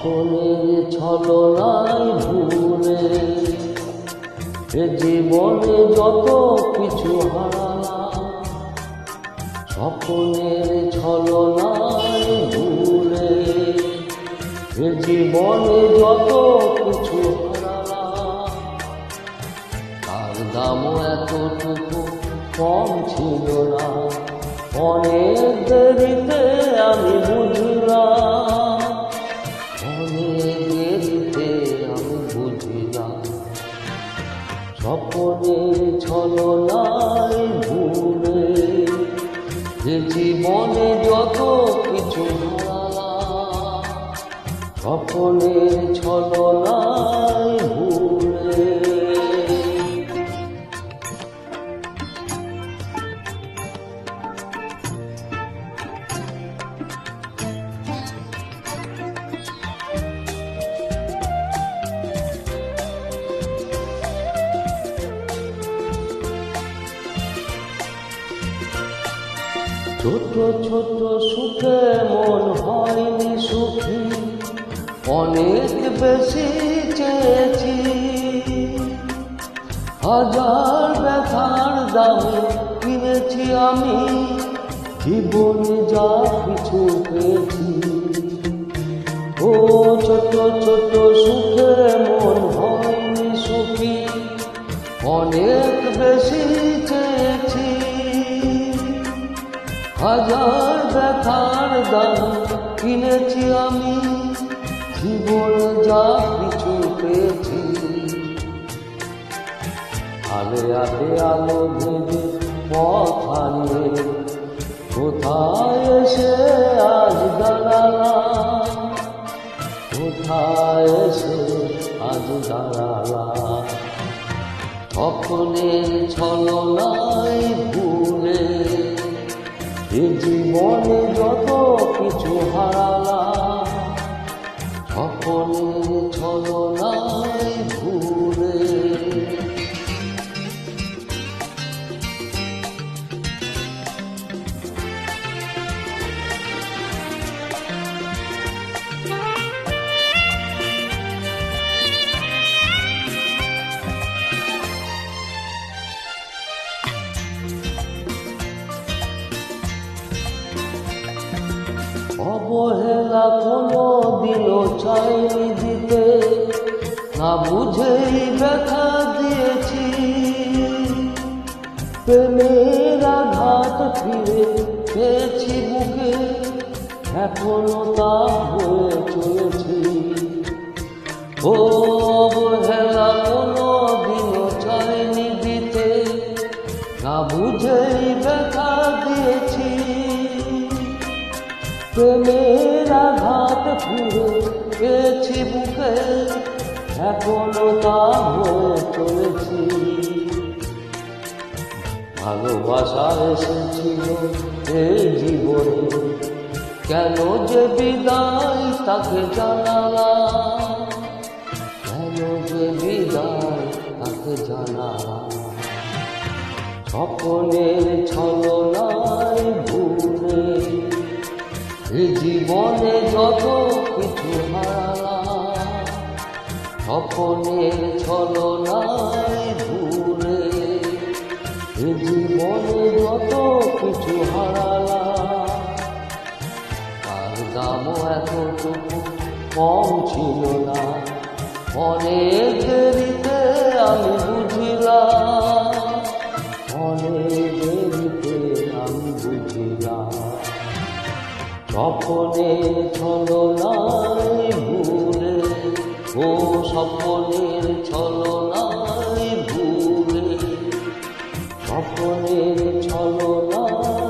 স্বপ্নের ছলনায় ভুলে এ জীবনে যত কিছু হারালাম, স্বপ্নের ছলনায় ভুলে এ জীবনে যত কিছু তার দামও এতটুকু কম ছিল না। অনেক দেরিতে আমি বুঝলাম যে জীবনে যত কিছু হারালাম স্বপ্নের ছলনায় ছোট ছোট সুখে মন হয়নি সুখী। অনেক বেশি চেয়েছি। হাজার ব্যথার দামে কিনেছি আমি। জীবনে যা কিছু পেয়েছি। ও ছোট ছোট সুখে মন হয়নি সুখী। অনেক বেশি চেয়েছি। হাজার ব্যথার দাম কিনেছি আমি, জীবন যা কিছু পেয়েছি। আলে আলে আলো ভেবে পথ হারিয়ে কোথায় এসে আজ দাঁড়ালাম? কোথায় এসে আজ দাঁড়ালাম? স্বপ্নের ছলনায় ভুলে এ জীবনে যত অবহেলা কোনো দিনও চাইনি দিতে। না বুঝেই ব্যথা দিয়েছি। প্রেমের আঘাত ফিরে পেয়েছি বুকে, এখনও তা হয়ে চলেছি। ও অবহেলা কোনো দিনও চাইনি দিতে। না বুঝেই ব্যথা দিয়েছি। প্রেমের আঘাত ফিরে পেয়েছি বুকে, এখনও তা হয়ে চলেছি। ভালোবাসা এসেছিল এই জীবনে, কেন যে বিদায় তাকে জানালাম? কেন যে বিদায় তাকে জানালাম? স্বপ্নের ছলনায় জীবনে যত কিছু হারালাম, স্বপ্নের ছলনায় ভুলে জীবনে যত কিছু হারালাম, তার দামও এতটুকু কম ছিল না। অনেক দেরিতে ছলনায় ভুলে ও স্বপনের ছলনায় ভুলে স্বপনের ছলনায়